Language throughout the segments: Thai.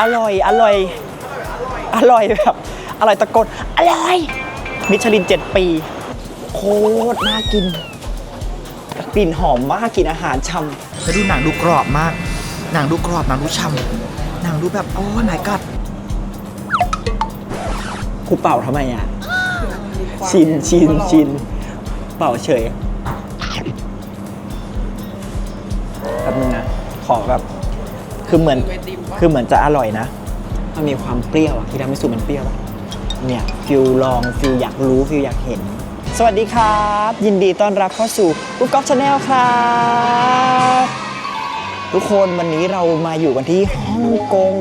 อร่อยอร่อย อร่อยแบบ อร่อยตะโกนอร่อย มิชลิน 7 ปี โคตรน่ากิน กลิ่นหอมมากกลิ่นอาหารช่ำแล้วดูหนังดูกรอบมาก หนังดูกรอบหนังดูฉ่ำหนังดูแบบโอ้ my god กูเป่าทำไมอะ ชินชินชินเป่าเฉยแป๊บนึงนะ ขอแบบ คือเหมือน คือเหมือนจะอร่อยนะ มันมีความเปรี้ยวอะที่ทำให้สูตรมันเปรี้ยวอะเนี่ยฟิลลองฟิลอยากรู้ฟิลอยากเห็น สวัสดีครับ ยินดีต้อนรับเข้าสู่กุ๊กก๊อกชาแนลครับ ทุกคนวันนี้เรามาอยู่กันที่ฮ่องกง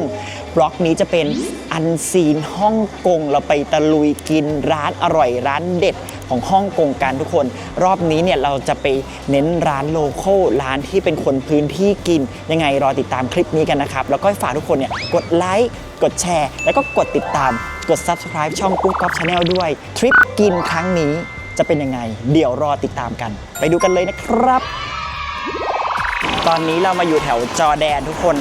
บล็อกนี้จะเป็นอันซีนฮ่องกงเราไปตะลุยกินร้านอร่อยร้านเด็ดของฮ่องกงกันทุกคน รอบนี้เนี่ยเราจะไปเน้นร้านโลโก้ร้านที่เป็นคนพื้นที่กินยังไงรอติดตามคลิปนี้กันนะครับ แล้วก็ฝากทุกคนเนี่ยกดไลค์กดแชร์ แล้วก็กดติดตามกด Subscribe ช่องกุ๊กก๊อฟชาแนลด้วย ทริปกินครั้งนี้จะเป็นยังไง เดี๋ยวรอติดตามกัน ไปดูกันเลยนะครับ ตอนนี้เรามาอยู่แถวจอแดนทุกคน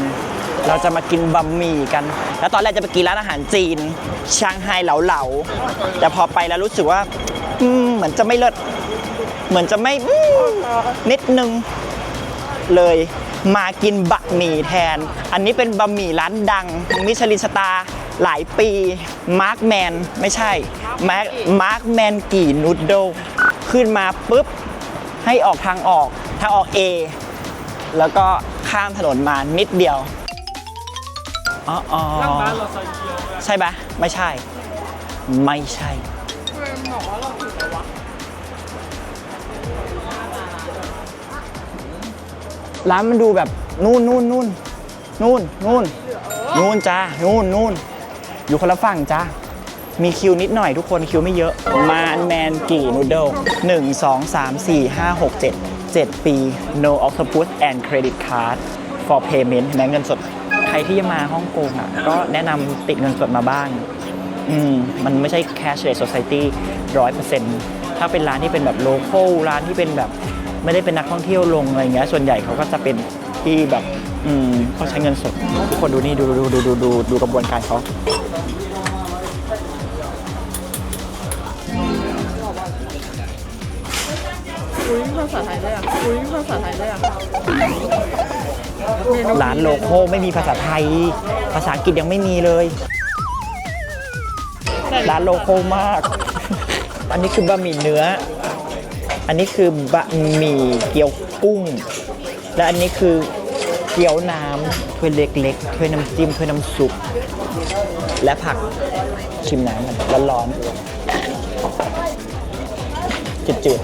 เราจะมากินบะหมี่กัน แล้วตอนแรกจะไปกินร้านอาหารจีนชางไฮเหลาๆแต่พอไปแล้วรู้สึกว่า อืมเหมือนจะไม่เลิศเหมือนจะไม่อืมนิดนึงเลยมากินบะหมี่แทน อันนี้เป็นบะหมี่ร้านดัง มิชลินสตาร์หลายปี มาร์คแมน ไม่ใช่ มาร์คมาร์คแมนกี่นูดโดขึ้นมาปุ๊บ ให้ออกทางออก ทางออก A แล้วก็ข้ามถนนมานิดเดียว อ๋ออ๋อใช่ปะไม่ใช่ ไม่ใช่ร้านมันดูแบบนู่นนู่นนู่นนู่นนู่นนู่นจ้านู่นนู่นอยู่คนละฝั่งจ้ามีคิวนิดหน่อยทุกคนคิวไม่เยอะ มานแมนกี่นูเดิลหนึ่งสองสามสี่ห้าหกเจ็ดเจ็ดปี no octopus and credit card for payment แม้เงินสดใค รที่จะมาฮ่องกงอะก็แนะนำติดเงินสดมาบ้างอืมมันไม่ใช่ cashless society ร้อยเปอร์เซ็นต์ถ้าเป็นร้านที่เป็นแบบ local ร้านที่เป็นแบบไม่ได้เป็นนักท่องเที่ยวลงอะไรเงี้ยส่วนใหญ่เขาก็จะเป็นที่แบบอืมเขาใช้เงินสดทุกคนดูนี่ดูดูดูดูดูดูกระบวนการเขาอุ้ยภาษาไทยด้อะอุ้ยภาษาไทยด้อะ ร้านโลโก้ไม่มีภาษาไทย ภาษาอังกฤษยังไม่มีเลยร้านโลโก้มาก อันนี้คือบะหมี่เนื้อ อันนี้คือบะหมี่เกี๊ยวกุ้ง และอันนี้คือเกี๊ยวน้ำถ้วยเล็กๆถ้วยน้ำจิ้มถ้วยน้ำซุป และผักชิมน้ำมันร้อนๆจืด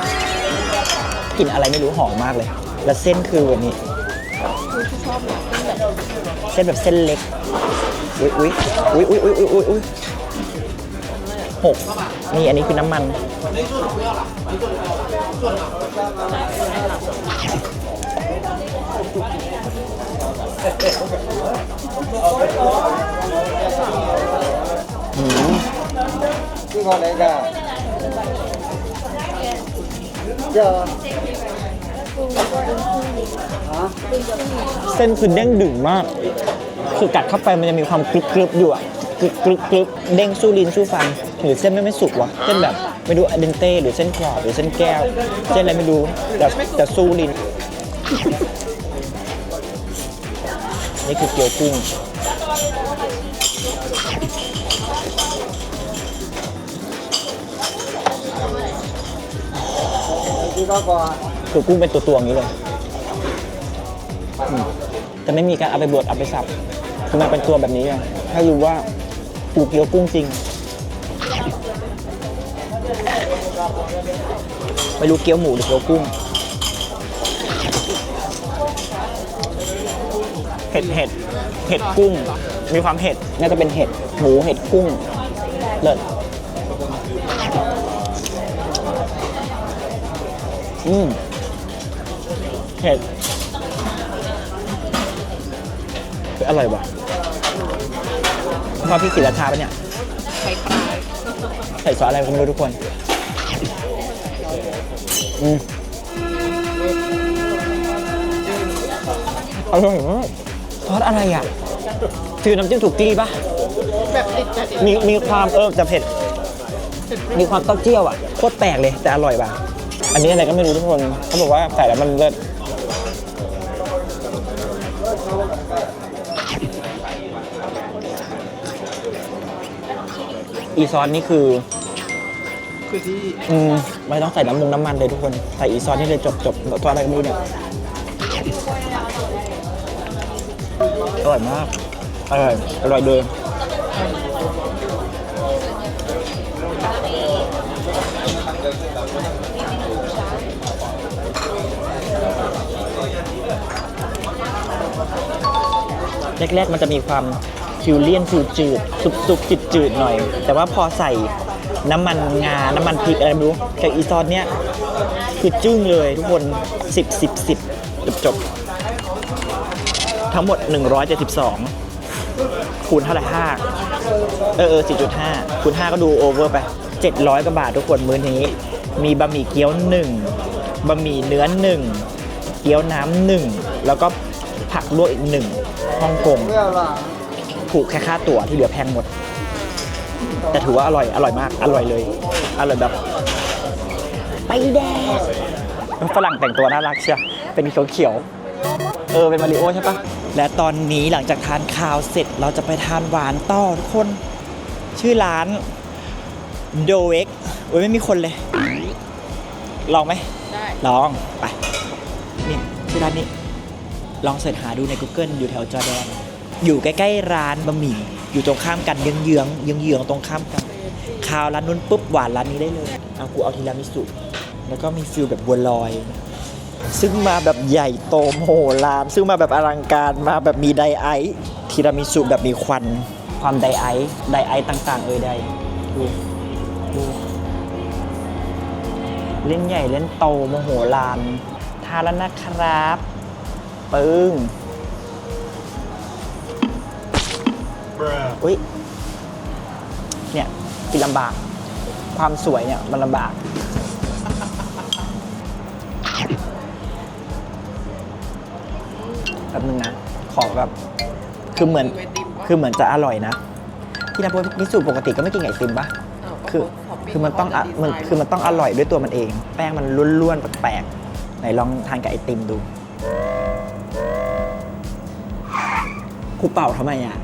ๆกลิ่นอะไรไม่รู้หอมมากเลย แล้วเส้นคือแบบนี้ เส้นแบบเส้นเล็ก อุ้ยอุ้ยอุ้ยอุ้ยอุ้ยอุ้ยอุ้ยหกนี่อันนี้คือน้ำมันเจ้า เส้นคือเด้งดึงมาก คือกัดเข้าไปมันจะมีความกรึบกรึบอยู่อะกรึบกรึบกรึบเด้งสู้ลิ้นสู้ฟัน หรือเส้นไม่ไม่สุกวะเส้นแบบไม่ดูอเดนเต้หรือเส้นกรอบหรือเส้นแก้ว เส้นอะไรไม่ดูแต่แต่สู้ลิ้น นี่คือเกี๊ยวกุ้งที่ก็พอ คือกุ้งเป็นตัวตัวอย่างนี้เลยอืมแต่ไม่มีการเอาไปบดเอาไปสับคือมันเป็นตัวแบบนี้ไงให้รู้ว่าปูเกี๊ยวกุ้งจริง ไม่รู้เกี๊ยวหมูหรือเกี๊ยวกุ้ง เห็ดเห็ดเห็ดกุ้ง มีความเห็ด น่าจะเป็นเห็ดหมูเห็ดกุ้ง เลิศอืม เห็ดเฮ้ยอร่อยว่ะพอพี่กินราชาปะเนี่ยใส่ซอสอะไรก็ไม่รู้ทุกคน อืมอร่อยมากซอสอะไรอะฟิวน้ำจิ้มถูกกี้ปะแบบติดแบบติดมีมีความเออจะเผ็ด มีความเต้าเจี้ยวอะ โคตรแปลกเลยแต่อร่อยป่ะ อันนี้อะไรก็ไม่รู้ทุกคน เขาบอกว่าใส่แล้วมันเลิศ อีซอสนี่คือ คือที่อืมไม่ต้องใส่น้ำมันน้ำมันเลยทุกคน ใส่อีซอสนี่เลยจบจบตัวอะไรก็ไม่รู้เนี่ยอร่อยมากอร่อยอร่อยเลยแรกๆมันจะมีความ ฟิวเลียนฟิวจืดสุบซุจืดจืดหน่อย แต่ว่าพอใส่น้ำมันงา น้ำมันพริกอะไรไม่รู้กับอีซอสเนี้ยคือจึ้งเลยทุกคน 10 10 10จบจบทั้งหมด 172 คูณเท่าไหร่5เออเออ4.5 คูณ 5 ก็ดูโอเวอร์ไป 700กว่าบาททุกคนมื้อนี้ มีบะหมี่เกี๊ยว 1บะหมี่เนื้อ 1 เกี๊ยวน้ำ1แล้วก็ผักลวกอีก 1ฮ่องกง ถูกแค่ค่าตั๋วที่เหลือแพงหมด แต่ถือว่าอร่อยอร่อยมาก อร่อยเลย อร่อยแบบ ไปแดงฝรั่งแต่งตัวน่ารักเชียวเป็นเขียวเขียวๆเออเป็นมาริโอใช่ปะและตอนนี้หลังจากทานข้าวเสร็จเราจะไปทานหวานต่อทุกคน ชื่อร้านโดเอ็กโอ้ยไม่มีคนเลย ลองไหมได้ลองไปนี่ชื่อร้านนี้ ลองเสิร์ชหาดูใน Google อยู่แถวจอร์แดน อยู่ใกล้ๆร้านบะหมี่อยู่ตรงข้ามกันเยื้องๆเยื้องๆตรงข้ามกันคาวร้านนู้นปุ๊บหวานร้านนี้ได้เลยเอากูเอาทีรามิสุแล้วก็มีฟิลแบบบัวลอย ซึ่งมาแบบใหญ่โตมโหฬารซึ่งมาแบบอลังการมาแบบมีไดไอทีรามิสุแบบมีควันความไดไอไดไอต่าง ๆ เอ่ยใดดูดูเล่นใหญ่เล่นโตโมโหลานทานแล้วนะครับ ปึ้ง อุ้ยเนี่ยกินลำบาก ความสวยเนี่ยมันลำบาก แบบนึงนะ ขอแบบ คือเหมือนไอติมปะคือเหมือนจะอร่อยนะ ที่นับว่าพิสูจน์ปกติก็ไม่กินไอติมปะอ้าวก็คือท็ปปิ้คือมันต้องอะเขาจะมันดีไซน์คือมันต้องอร่อยด้วยตัวมันเอง แป้งมันล้วนๆแปลกๆ ไหนลองทานกับไอติมดู กูเป่าทำไมอะมีคว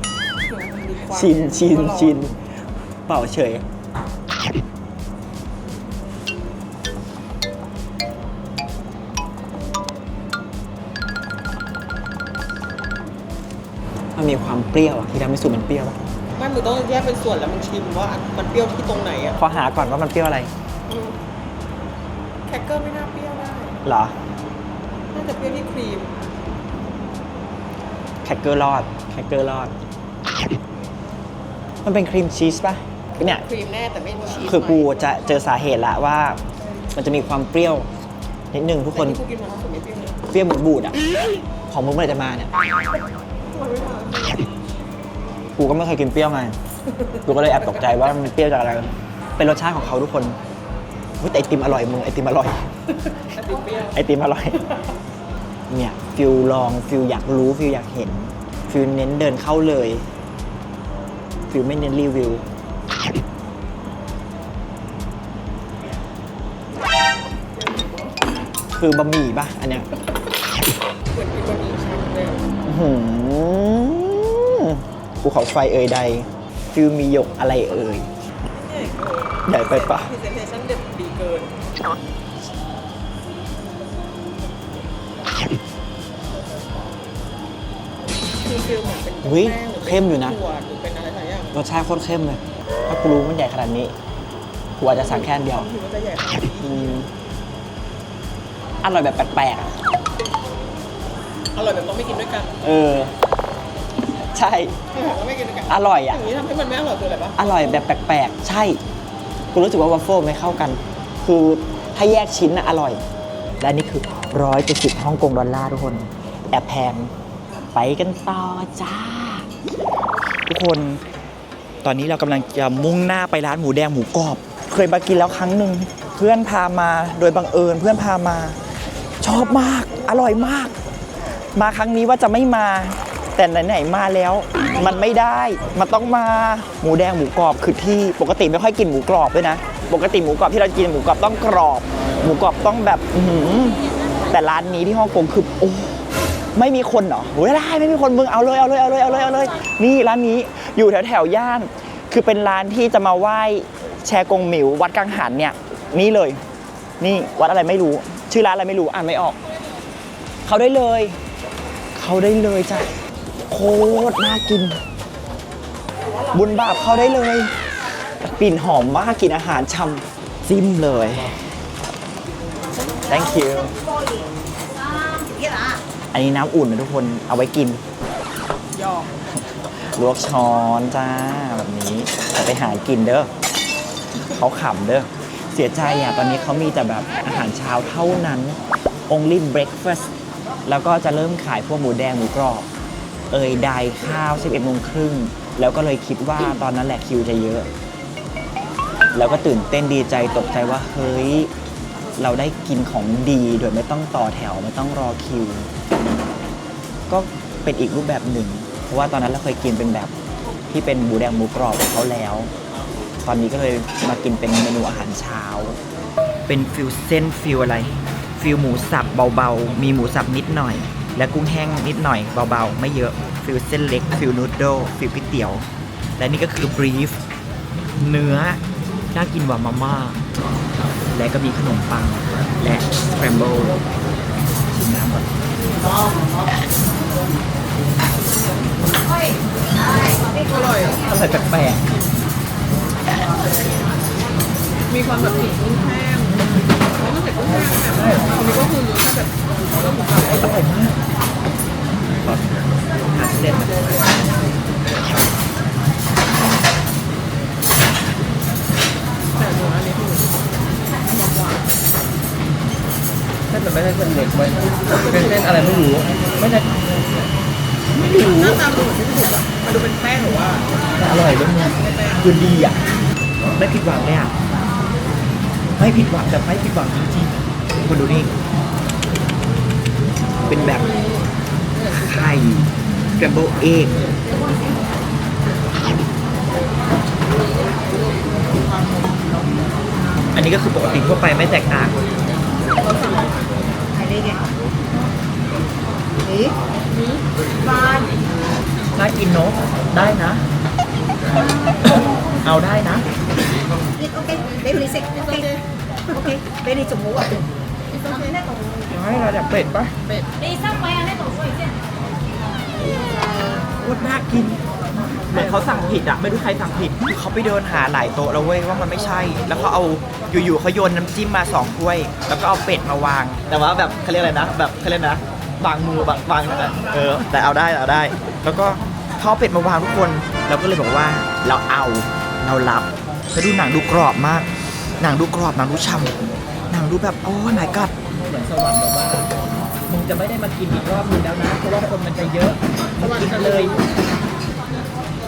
าม ชินชินชินเป่าเฉย มันมีความเปรี้ยวอะที่ทำให้สูตรมันเปรี้ยวอะไม่มึงต้องแยกเป็นส่วนแล้วมึงชิมว่ามันเปรี้ยวที่ตรงไหนอะขอหาก่อนว่ามันเปรี้ยวอะไรอืมแครกเกอร์ไม่น่าเปรี้ยวได้เหรอน่าจะเปรี้ยวที่ครีม แคคเกอร์รอด แคคเกอร์รอด มันเป็นครีมชีสป่ะเนี่ยครีมแน่แต่ไม่ชีสคือกูจะเจอสาเหตุละว่า มันจะมีความเปรี้ยวนิดนึงทุกคนแต่ที่กูกินมาล่าสุดไม่เปรี้ยวเลยเปรี้ยวเหมือนบูดอะของมึงเมื่อไหร่จะมาเนี่ยกูก็ไม่เคยกินเปรี้ยวมากูก็เลยแอบตกใจว่ามันเปรี้ยวจากอะไรเป็นรสชาติของเขาทุกคนเฮ้ยแต่ไอติมอร่อยมึงไอติมอร่อยไอติมเปรี้ยวไอติมอร่อยเนี่ยฟิลลองฟิลอยากรู้ฟิลอยากเห็นฟิลเน้นเดินเข้าเลย ฟิลไม่เน้นรีวิว คือบะหมี่ป่ะอันเนี้ยเหมือนกินบะหมี่ชั้นเลยอะอื้อหือภูเขาไฟเอ่ยใด ฟิลมีหยกอะไรเอ่ยใหญ่ไปปะ พรีเซนเทชั่นเด็ดดีเกิน คือฟิลเหมือนเป็นอุ๊ยแป้งหรือเข้มอยู่นะถั่วหรือเป็นอะไรสักอย่าง รสชาติโคตรเข้มเลย ถ้ากูรู้มันใหญ่ขนาดนี้ กูอาจจะสั่งแค่อันเดียวถือว่าจะใหญ่ขนาดนี้อืมอร่อยแบบแปลกๆอะอร่อยแบบต้องไม่กินด้วยกันเออ ใช่อร่อยแบบต้องไม่กินด้วยกันอร่อยออะ ย่างนี้ทำให้มันไม่อร่อยคืออะไรปะอร่อยแบบแปลกๆ ใช่ กูรู้สึกว่าวัฟเฟิลไม่เข้ากัน คือถ้าแยกชิ้นน่ะอร่อย และนี่คือร้อยเจ็ดสิบฮ่องกงดอลลาร์ทุกคน แอบแพง ไปกันต่อจ้า ทุกคน ตอนนี้เรากำลังจะมุ่งหน้าไปร้านหมูแดงหมูกรอบ เคยมากินแล้วครั้งหนึ่งเพื่อนพามาโดยบังเอิญเพื่อนพามา ชอบมาก อร่อยมาก มาครั้งนี้ว่าจะไม่มา แต่ไหนๆมาแล้ว มันไม่ได้มันต้องมาหมูแดงหมูกรอบคือที่ปกติไม่ค่อยกินหมูกรอบด้วยนะ ปกติหมูกรอบที่เรากินหมูกรอบต้องกรอบ หมูกรอบต้องแบบหือแต่ร้านนี้ที่ฮ่องกงคือโอ้ ไม่มีคนเหรอโอ้ยได้ไม่มีคนมึงเอาเลยเอาเลยเอาเลยเอาเลยเอาเลย นี่ร้านนี้อยู่แถวแถวย่าน คือเป็นร้านที่จะมาไหว้แชกงหมิววัดกังหันเนี่ย นี่เลย นี่วัดอะไรไม่รู้ ชื่อร้านอะไรไม่รู้อ่านไม่ออก เขาได้เลย เขาได้เลยจ้ะโคตรน่ากิน บุญบาปเขาได้เลยกลิ่นหอมมากกินอาหารช่ำจิ้มเลย thank you อันนี้น้ำอุ่นนะทุกคนเอาไว้กินยอกลวกช้อนจ้าแบบนี้จะไปหากินเด้อเขาขำเด้อเสียใจอะตอนนี้เขามีแต่แบบอาหารเช้าเท่านั้น only breakfast แล้วก็จะเริ่มขายพวกหมูแดงหมูกรอบ เอยใดข้าว 11โมงครึ่ง แล้วก็เลยคิดว่าตอนนั้นแหละคิวจะเยอะ แล้วก็ตื่นเต้นดีใจตกใจว่า เฮ้ย เราได้กินของดีโดยไม่ต้องต่อแถวไม่ต้องรอคิว ก็เป็นอีกรูปแบบหนึ่ง เพราะว่าตอนนั้นเราเคยกินเป็นแบบที่เป็นหมูแดงหมูกรอบของเขาแล้ว ตอนนี้ก็เลยมากินเป็นเมนูอาหารเช้า เป็นฟิลเส้นฟิลอะไร ฟิลหมูสับเบาๆ มีหมูสับนิดหน่อย และกุ้งแห้งนิดหน่อยเบาๆ ไม่เยอะ ฟิลเส้นเล็ก ฟิลนูดโดฟิลก๋วยเตี๋ยว และนี่ก็คือบรีฟ เนื้อ น่ากินกว่ามาม่า และก็มีขนมปัง และสแครมเบิลชิมน้ำก่อน อร่อยอะอร่อยแปลกมีความแบบกลิ่นกุ้งแห้งแล้วก็ใส่กุ้งแห้งแบบอันนี้ก็คือรสชาติแบบเรื่องของเราๆอร่อยมากหาเส้นมาแต่หนูอันนี้คือหวาน เส้นมันไม่ใช่เส้นเล็กเว้เป็นเส้นอะไรไม่รู้ไม่ได้หน้าตาดูเหมือนที่ถูกอะมันดูเป็นแป้งหรือว่าแต่อร่อยด้วยมึงคือดีอะไม่ผิดหวังเลยอะไม่ผิดหวังแบบไม่ผิดหวังจริงๆคุณดูนี่เป็นแบบไข่แกรมโบเอกอันนี้ก็คือปกติทั่วไปไม่แตกต่าง นี่ไงนี่นี่บ้านน่ากินเนาะได้นะ เอาได้นะ Yes, okay. Very sick. Okay. Okay. Very สมมุติอะ It's okay. ให้ระดับเป็ดปะ Đi sắp quay ăn hết tổ rồi เหมือนเขาสั่งผิดอะไม่รู้ใครสั่งผิดคือเขาไปเดินหาหลายโต๊ะแล้วเว้ยว่ามันไม่ใช่ แล้วเขาเอาอยู่ๆเขาโยนน้ำจิ้มมาสองถ้วย แล้วก็เอาเป็ดมาวาง แต่ว่าแบบเขาเรียกอะไรนะ แบบเขาเรียกนะวางมือวางวางนั่นแหละเออแต่เอาได้เอาได้ แล้วก็เขาเอาเป็ดมาวางทุกคนเราก็เลยบอกว่าเราเอาเรารับแล้วดูหนังดูกรอบมาก หนังดูกรอบหนังดูฉ่ำหนังดูแบบโอ้ my god เหมือนสวรรค์แบบว่ามึงจะไม่ได้มากินอีกรอบนึงแล้วนะเพราะว่าคนมันจะเยอะมึงกินกันเลย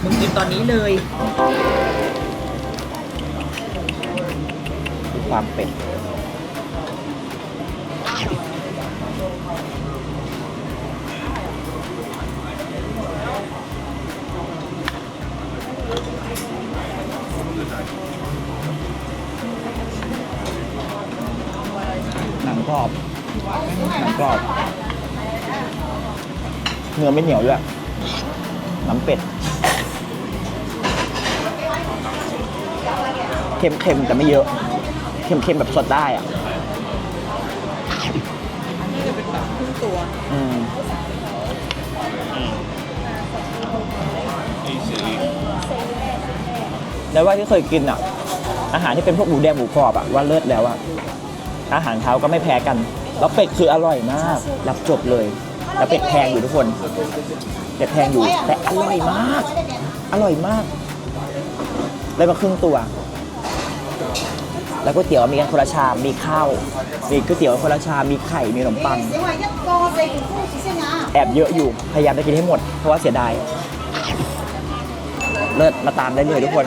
มึงกินตอนนี้เลย ความเป็ดหนังกรอบ หนังกรอบ เนื้อไม่เหนียวด้วย น้ำเป็ด เค็มๆแต่ไม่เยอะ เค็มๆแบบสดได้อะน่าจะเป็นแบบครึ่งตัวอืมแล้วว่าที่เคยกินอะ อาหารที่เป็นพวกหมูแดงหมูกรอบอะว่าเลิศแล้วอะอาหารเช้าก็ไม่แพ้กัน แล้วเป็ดคืออร่อยมากรับจบเลยแล้วเป็ดแพงอยู่ทุกคนเป็ดแพงอยู่แต่อร่อยมาก อร่อยมากได้มาครึ่งตัว แล้วก๋วยเตี๋ยวมีกันคนละชาม มีข้าว มีก๋วยเตี๋ยวคนละชาม มีไข่ มีขนมปัง แอบเยอะอยู่ พยายามจะกินให้หมด เพราะว่าเสียดาย เลิศมาตามได้เลยทุกคน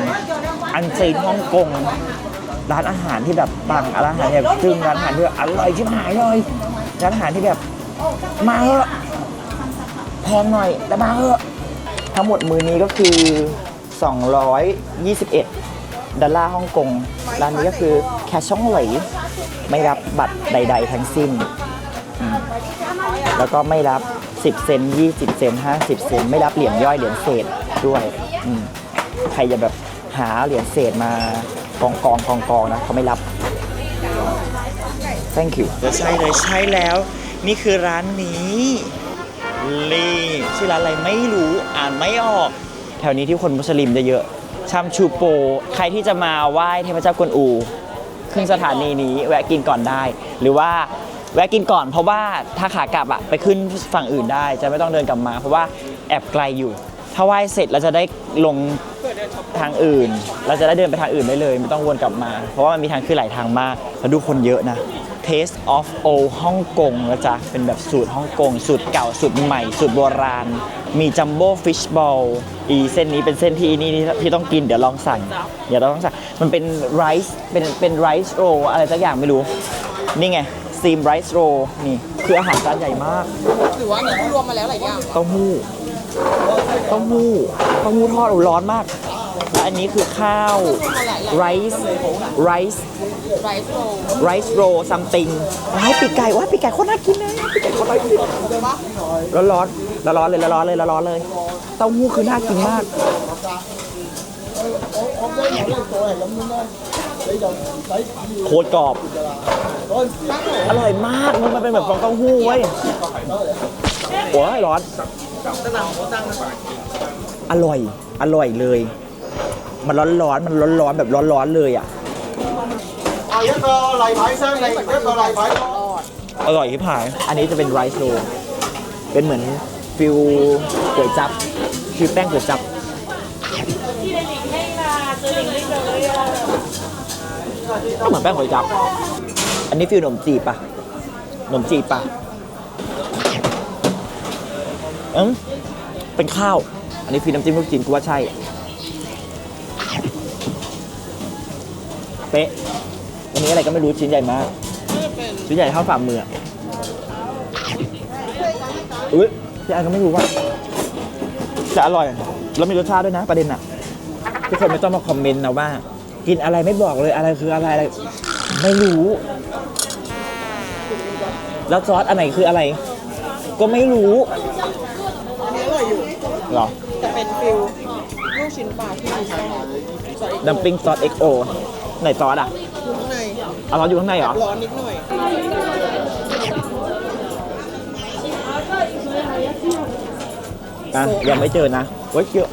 อันซีนฮ่องกง ร้านอาหารที่แบบปัง ร้านอาหารแบบจึ้งร้านอาหารที่แอร่อยชิบหายเลย ร้านอาหารที่แบบ มาเหอะแพงหน่อยแต่มาเหอะ ทั้งหมดมือนี้ก็คือ 221 ดอลลาร์ฮ่องกงร้านนี้ก็คือแคชช่องเหลยไม่รับบัตรใด ๆ ทั้งสิ้นอืมแล้วก็ไม่รับ 10 เซนต์20 เซนต์50 เซนต์ไม่รับเหรียญย่อยเหรียญเศษด้วยอืมใครจะแบบหาเหรียญเศษมากองกองกองกองๆนะเขาไม่รับ thank you ใช่เลยใช่แล้ว นี่คือร้านนี้ลีชื่อร้านอะไรไม่รู้อ่านไม่ออก แถวนี้ที่คนมุสลิมจะเยอะ ชัมชูโป ใครที่จะมาไหว้เทพเจ้ากวนอูขึ้นสถานีนี้แวะกินก่อนได้ หรือว่าแวะกินก่อนเพราะว่าถ้าขากลับอะไปขึ้นฝั่งอื่นได้ จะไม่ต้องเดินกลับมา เพราะว่าแอบไกลอยู่ ถ้าไหว้เสร็จเราจะได้ลงทางอื่น เราจะได้เดินไปทางอื่นได้เลย ไม่ต้องวนกลับมา เพราะว่ามันมีทางขึ้นหลายทางมากแล้วดูคนเยอะนะ Taste of Old ฮ่องกงนะจ๊ะ เป็นแบบสูตรฮ่องกง สูตรเก่า สูตรใหม่ สูตรโบราณ มีจัมโบ้ฟิชบอลอีเส้นนี้เป็นเส้นที่นี่ที่ต้องกิน เดี๋ยวลองสั่ง เดี๋ยวเราต้องสั่ง มันเป็นไรซ์เป็นเป็นไรซ์โรอะไรสักอย่างไม่รู้ นี่ไงซีมไรซ์โรนี่คืออาหารจานใหญ่มาก หรือว่าอันนี้รวมมาแล้วหลายอย่างเต้าหู้เต้าหู้เต้าหู้ทอดร้อนมากและ อันนี้คือข้าวไรซ์ไรซ์ไรซ์โรลไรซ์โรซัมติงว้ายปีกไก่ว้ายปีกไก่โคตรน่ากินเลยปีกไก่โคตรน่ากินร้อนร้อนร้อนร้อนเลยร้อนเลยร้อนเลยเต้าหู้คือน่ากินมากโคตรกรอบ อร่อยมาก มันมันเป็นแบบฟองเต้าหู้เว้ยโอ้ยร้อนอร่อย อร่อยเลย มันร้อนๆมันร้อนๆแบบร้อนๆเลยอะ À, giấc uh, lầy phải sang này, giấc uh, lầy อร่อยที่ผาย อันนี้จะเป็นไรซ์โรเป็นเหมือนฟิวก๋วยจับคือแป้งก๋วยจับ ก็เหมือนแป้งหอยจับ อันนี้ฟิวขนมจีบปะขนมจีบปะเอืมเป็นข้าว อันนี้ฟิวน้ำจิ้มลูกจีนกูว่าใช่ ป๊ะอันนี้อะไรก็ไม่รู้ชิ้นใหญ่มาก ชิ้นใหญ่เท่าฝ่ามืออะอุ้ยพี่อันก็ไม่รู้ว่า จะอร่อย แล้วมีรสชาติด้วยนะประเด็นอะทุกคนไม่ต้องมาคอมเมนต์นะว่า กินอะไรไม่บอกเลยอะไรคืออะไรอะไร ไม่รู้ แล้วซอสอันไหนคืออะไร ก็ไม่รู้อันนี้อร่อยอยู่หรอแต่เป็นฟิลลูกชิ้นปลาที่มีไส้ซอสดัมปิ้งซอส XO ไหนซอสอะอยู่ข้างในเอาซอสอยู่ข้างในเหรอ ร้อนนิดหน่อย อะยังไม่เจอนะโอ้ยเยอะ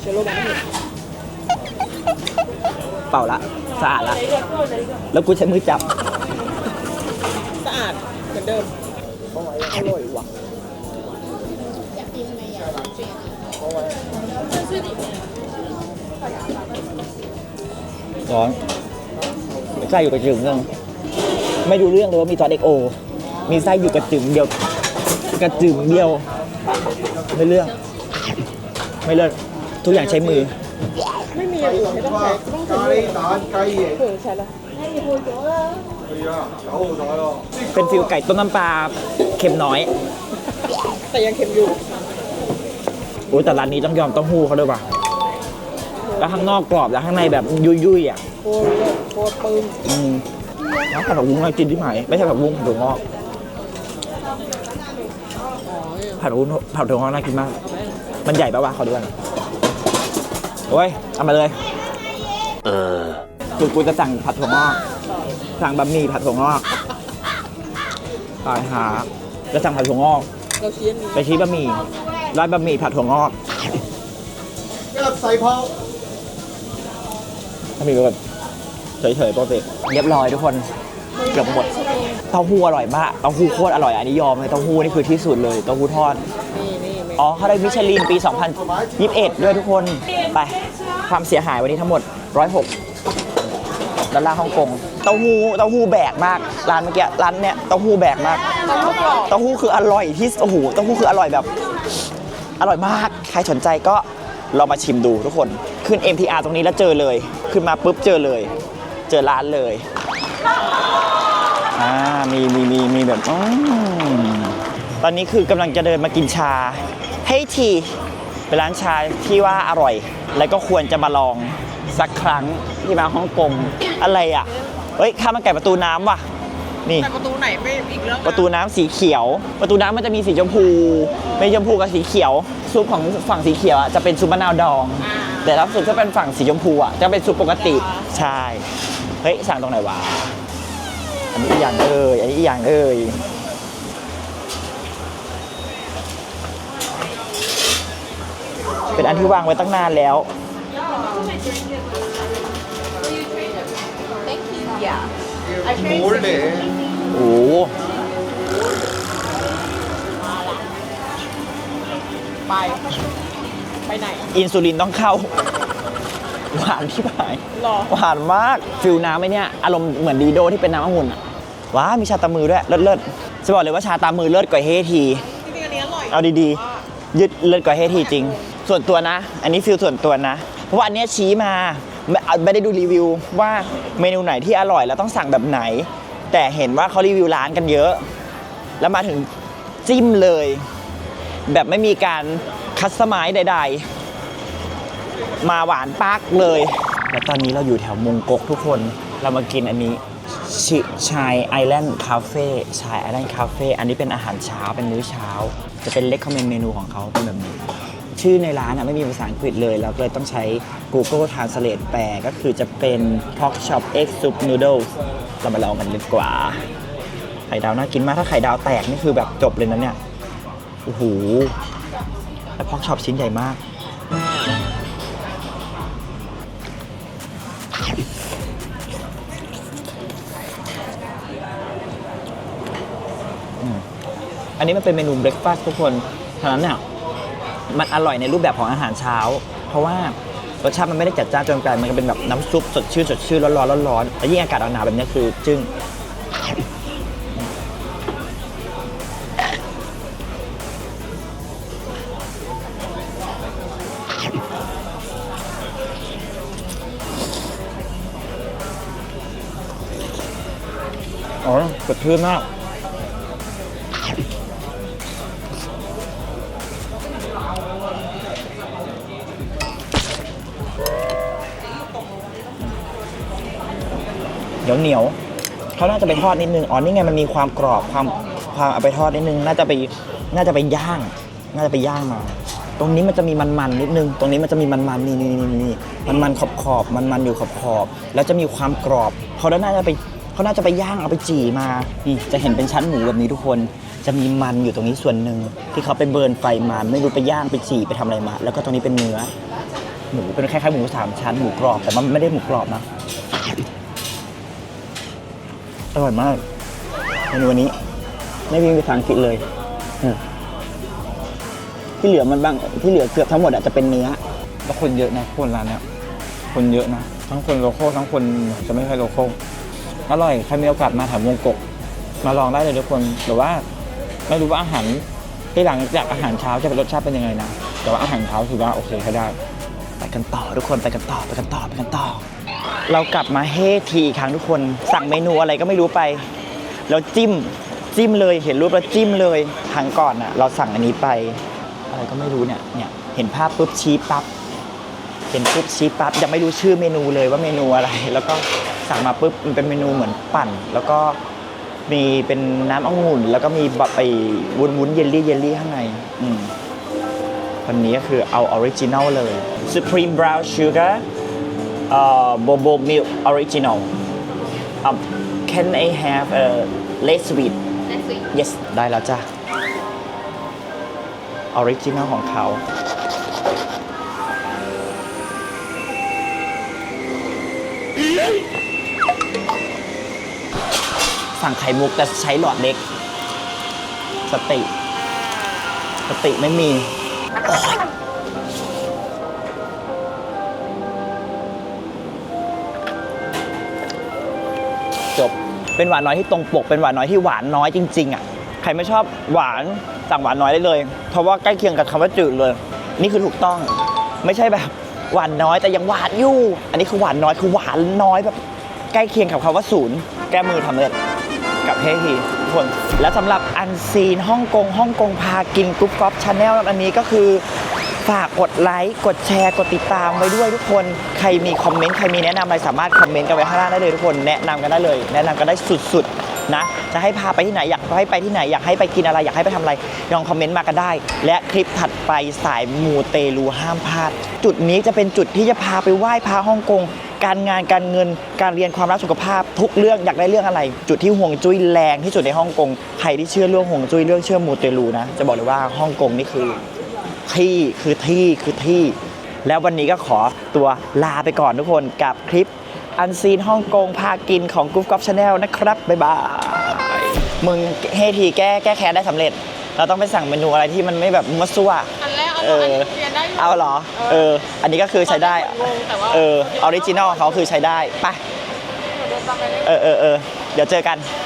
เชลโลบาร์เปล่าละสะอาดละ แล้วกูใช้มือจับ สะอาดเหมือนเดิม ร้อนไส้อยู่กระจึงเรื่องไม่ดูเรื่องเลยว่ามีซอสเอ็กโอ มีไส้อยู่กระจึงเดียว กระจึงเดียว ไม่เรื่อง ไม่เลิกทุกอย่างใช้มือ ไม่มีอย่างอื่นไม่ต้องใช้ต้องใช้ถึงใช้แล้วเป็นฟิลไก่ต้มน้ำปลาเค็มน้อย แต่ยังเค็มอยู่โอ้แต่ร้านนี้ต้องยอมต้องหูเขาด้วยว่ะ แล้วข้างนอกกรอบแล้วข้างในแบบยุยยๆอะโคตรโคตรปึ้งอืมน้ำผัดผักบุ้งเรากินที่ไหนไม่ใช่ผักบุ้งผัดถั่วงอกผัดวุ้นผัดถั่วงอกน่ากินมาก มันใหญ่ปะวะขอดูกันโอ้ยเอามาเลย เออคือกูจะสั่งผัดถั่วงอก สั่งบะหมี่ผัดถั่วงอกตายหาจะสั่งผัดถั่วงอกไปชี้บะหมี่ร้านบะหมี่ผัดถั่วงอกก็ใส่พอะหมี่แบบเฉยๆปกติเรียบร้อยทุกคนเกือบหมดเต้าหู้อร่อยมากเต้าหู้โคตรอร่อยอันนี้ยอมเลยเต้าหู้นี่คือที่สุดเลยเต้าหู้ทอดนี่นี่เมนูอ๋อเขาได้มิชลินปี 2021 ด้วยทุกคนไปความเสียหายวันนี้ทั้งหมด 106ดอลลาร์ฮ่องกงเต้าหู้เต้าหู้แบกมากร้านเมื่อกี้ร้านเนี้ยเต้าหู้แบกมากเต้าหู้กรอบเต้าหู้คืออร่อยที่โอ้โหเต้าหู้คืออร่อยแบบ อร่อยมากใครสนใจก็ ลองมาชิมดูทุกคน ขึ้น MTR ตรงนี้แล้วเจอเลย ขึ้นมาปุ๊บเจอเลย เจอร้านเลย อ่า มีมีมีมีแบบอืมตอนนี้คือกำลังจะเดินมากินชาเฮ้ยทีเป็นร้านชาที่ว่าอร่อย และก็ควรจะมาลองสักครั้งที่มาฮ่องกงอะไรอะ เฮ้ยข้าวมันไก่ประตูน้ำว่ะ นี่ แต่ประตูไหนไม่อีกเรื่องประตูน้ำสีเขียว ประตูน้ำมันจะมีสีชมพูเป็นชมพูกับสีเขียว ซุปของฝั่งสีเขียวอะจะเป็นซุปมะนาวดองแต่ถ้าซุปถ้าเป็นฝั่งสีชมพูอะจะเป็นซุปปกติใช่ เฮ้ย สั่งตรงไหนวะ อันนี้อีกอย่างเอ่ย อันนี้อีกอย่างเอ่ย เป็นอันที่วางไว้ตั้งนานแล้ว โอ้โหไป ไปไหน อินซูลินต้องเข้า หวานที่ผายหรอ หวานมากฟิลน้ำไหมเนี่ย อารมณ์เหมือนดีโดที่เป็นน้ำองุ่นอะว้ามีชาตามือด้วย เลิศเลิศจะบอกเลยว่าชาตามือเลิศกว่าเฮที จริงๆอันนี้อร่อยเอาดีๆ ยึดเลิศกว่าเฮทีจริง ส่วนตัวนะ อันนี้ฟิลส่วนตัวนะ เพราะว่าอันเนี้ยชี้มา ไม่ได้ดูรีวิวว่าเมนูไหนที่อร่อยแล้วต้องสั่งแบบไหน แต่เห็นว่าเขารีวิวร้านกันเยอะ แล้วมาถึงจิ้มเลย แบบไม่มีการคัสตอมไมซ์ใด ๆ มาหวานปากเลย แล้วตอนนี้เราอยู่แถวมงกกทุกคนเรามากินอันนี้ชิชายไอแลนด์คาเฟ่ชายไอแลนด์คาเฟ่อันนี้เป็นอาหารเช้าเป็นมื้อเช้า จะเป็นเล็กคอมเมนเมนูของเขาเป็นแบบนี้ ชื่อในร้านอะไม่มีภาษาอังกฤษเลย เราก็เลยต้องใช้ Google Translate แปลก็คือจะเป็น Pork Chop Egg Soup Noodles เรามาลองกันดีกว่า ไข่ดาวน่ากินมากถ้าไข่ดาวแตกนี่คือแบบจบเลยนะเนี่ย โอ้โหแล้ว Pork Chop ชิ้นใหญ่มาก อันนี้มันเป็นเมนูเบรคฟาสต์ทุกคนฉะนั้นเนี่ย มันอร่อยในรูปแบบของอาหารเช้า เพราะว่ารสชาติมันไม่ได้จัดจ้านจนเกลายมันก็เป็นแบบน้ำซุปสดชื่นสดชื่นร้อนร้อนร้อนร้อนแล้วยิ่งอากาศหนาวแบบนี้คือจึ้งอ๋อสดชื่นมาก เหนียวเหนียวเขาน่าจะไปทอดนิดนึงอ๋อนี่ไงมันมีความกรอบความความเอาไปทอดนิดนึง น่าจะไปน่าจะไปย่าง น่าจะไปย่างมา ตรงนี้มันจะมีมันๆนิดนึง ตรงนี้มันจะมีมันๆนี่นี่นี่นี่มันๆขอบขอบๆมันอยู่ขอบขอบแล้วจะมีความกรอบเขาน่าจะไปเขาน่าจะไปย่างเอาไปจี่มานี่จะเห็นเป็นชั้นหมูแบบนี้ทุกคน จะมีมันอยู่ตรงนี้ส่วนหนึ่งที่เขาไปเบิร์นไฟมาไม่รู้ไปย่างไปจี่ไปทำอะไรมา แล้วก็ตรงนี้เป็นเนื้อหมูเป็นคล้ายๆหมูสามชั้นหมูกรอบแต่มันไม่ได้หมูกรอบนะ อร่อยมากเมนูวันนี้ ไม่มีภาษาอังกฤษเลยที่เหลือมันบางที่เหลือเกือบทั้งหมดอะจะเป็นเนื้อแล้วคนเยอะนะคนร้านเนี้ยคนเยอะนะ ทั้งคนโลโก้ทั้งคนจะไม่ใช่โลโก้อร่อยใครมีโอกาสมาแถววงกกมาลองได้เลยทุกคนแต่ว่าไม่รู้ว่าอาหารที่หลังจากอาหารเช้าจะเป็นรสชาติเป็นยังไงนะ แต่ว่าอาหารเช้าถือว่าโอเคใช้ได้ ไปกันต่อทุกคนไปกันต่อไปกันต่อไปกันต่อ เรากลับมาเฮทีอีกครั้งทุกคน สั่งเมนูอะไรก็ไม่รู้ไป แล้วจิ้มจิ้มเลยเห็นรูปแล้วจิ้มเลยครั้งก่อนน่ะ เราสั่งอันนี้ไป อะไรก็ไม่รู้เนี่ยเนี่ยเห็นภาพปุ๊บชี้ปั๊บเห็นปุ๊บชี้ปั๊บยังไม่รู้ชื่อเมนูเลยว่าเมนูอะไร แล้วก็สั่งมาปุ๊บมันเป็นเมนูเหมือนปั่น แล้วก็มีเป็นน้ำองุ่น แล้วก็มีแบบไปวุ้นวุ้นๆเยลลี่เยลลี่ข้างใน อืมวันนี้ก็คือเอาออริจินัลเลย Supreme Brown Sugar เอ่อ Bobo Milk Original um, Can I have a less sweet Yes ได้แล้วจ้ะออริจินัลของเขา สั่งไข่มุกแต่ใช้หลอดเล็ก สติ สติไม่มีจ เป็นหวานน้อยที่ตรงปก เป็นหวานน้อยที่หวานน้อยจริงๆอะใครไม่ชอบหวานสั่งหวานน้อยได้เลย เพราะว่าใกล้เคียงกับคำว่าจืดเลย นี่คือถูกต้องไม่ใช่แบบหวานน้อยแต่ยังหวานอยู่ อันนี้คือหวานน้อยคือหวานน้อยแบบใกล้เคียงกับคำว่าศูนย์แก้มือทำเร็จกับเฮทีทุกคนแล้วสำหรับอันซีนฮ่องกงฮ่องกงพากินกรุ๊ปกอล์ฟชาแนลอันนี้ก็คือ ฝากกดไลค์กดแชร์กดติดตามไว้ด้วยทุกคน ใครมีคอมเมนต์ใครมีแนะนำอะไรสามารถคอมเมนต์กันไว้ข้างล่างได้เลยทุกคนแนะนำกันได้เลย แนะนำกันได้สุดๆนะจะให้พาไปที่ไหนอยากให้ไปที่ไหนอยากให้ไปกินอะไรอยากให้ไปทำอะไรลองคอมเมนต์มากันได้ และคลิปถัดไปสายมูเตลูห้ามพลาด จุดนี้จะเป็นจุดที่จะพาไปไหว้พระฮ่องกงการงานการเงินการเรียนความรักสุขภาพ ทุกเรื่องอยากได้เรื่องอะไร จุดที่ห่วงจุ้ยแรงที่สุดในฮ่องกงใครที่เชื่อเรื่องห่วงจุ้ยเรื่องเชื่อมูเตลูนะจะบอกเลยว่าฮ่องกงนี่คือ ที่คือที่คือที่ แล้ววันนี้ก็ขอตัวลาไปก่อนทุกคนกับคลิปอันซีนฮ่องกงพากินของก o ๊ f ก o ฟชาแนลนะครับ บ๊ายบาย มึงให้ทีแก้แก้แค้นได้สำเร็จ เราต้องไปสั่งเมนูอะไรที่มันไม่แบบมัวซั่ว อันแรกเอาเออันอนี้เรียนได้อยู่เอาเหรอ เออ อันนี้ก็คือใช้ได้ งงแต่ว่าเออ ออริจินอลเขาคือใช้ได้ ไป เดี๋ยวเดินตามไปเลย เออเออเออเดี๋ยวเจอกันเ